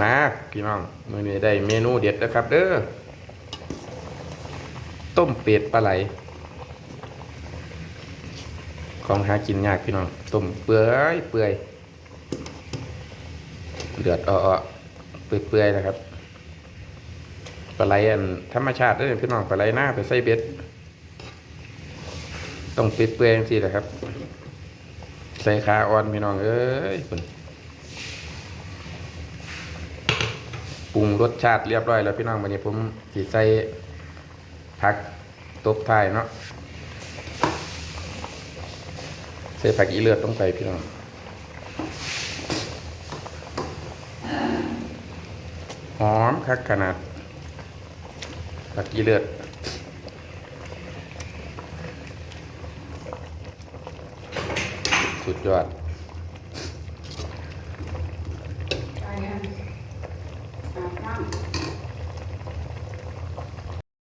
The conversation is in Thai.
มาพี่น้องมื้อนี้ได้เมนูเด็ดนะครับ เด้อต้มเป็ดปลาไหล ของหากินยากพี่น้องต้มเปื่อยเปื่อยเดือดอ่อเปื่อยเปื่อยๆนะครับปลาไหลอันธรรมชาติเด้อพี่น้องปลาไหลหน้าไปใส่เบ็ดต้องเปื่อยเปื่อยๆจังซี่แหละครับ ใส่ขาอ่อนพี่น้องเอ้ยคุณ ปรุงรสชาติเรียบร้อยแล้วพี่น้องวันนี้ผมสีใส่ผักตบท้ายเนาะใส่ผักอีเลือดลงไปพี่น้องหอมคักขนาดผักอีเลือดสุดยอด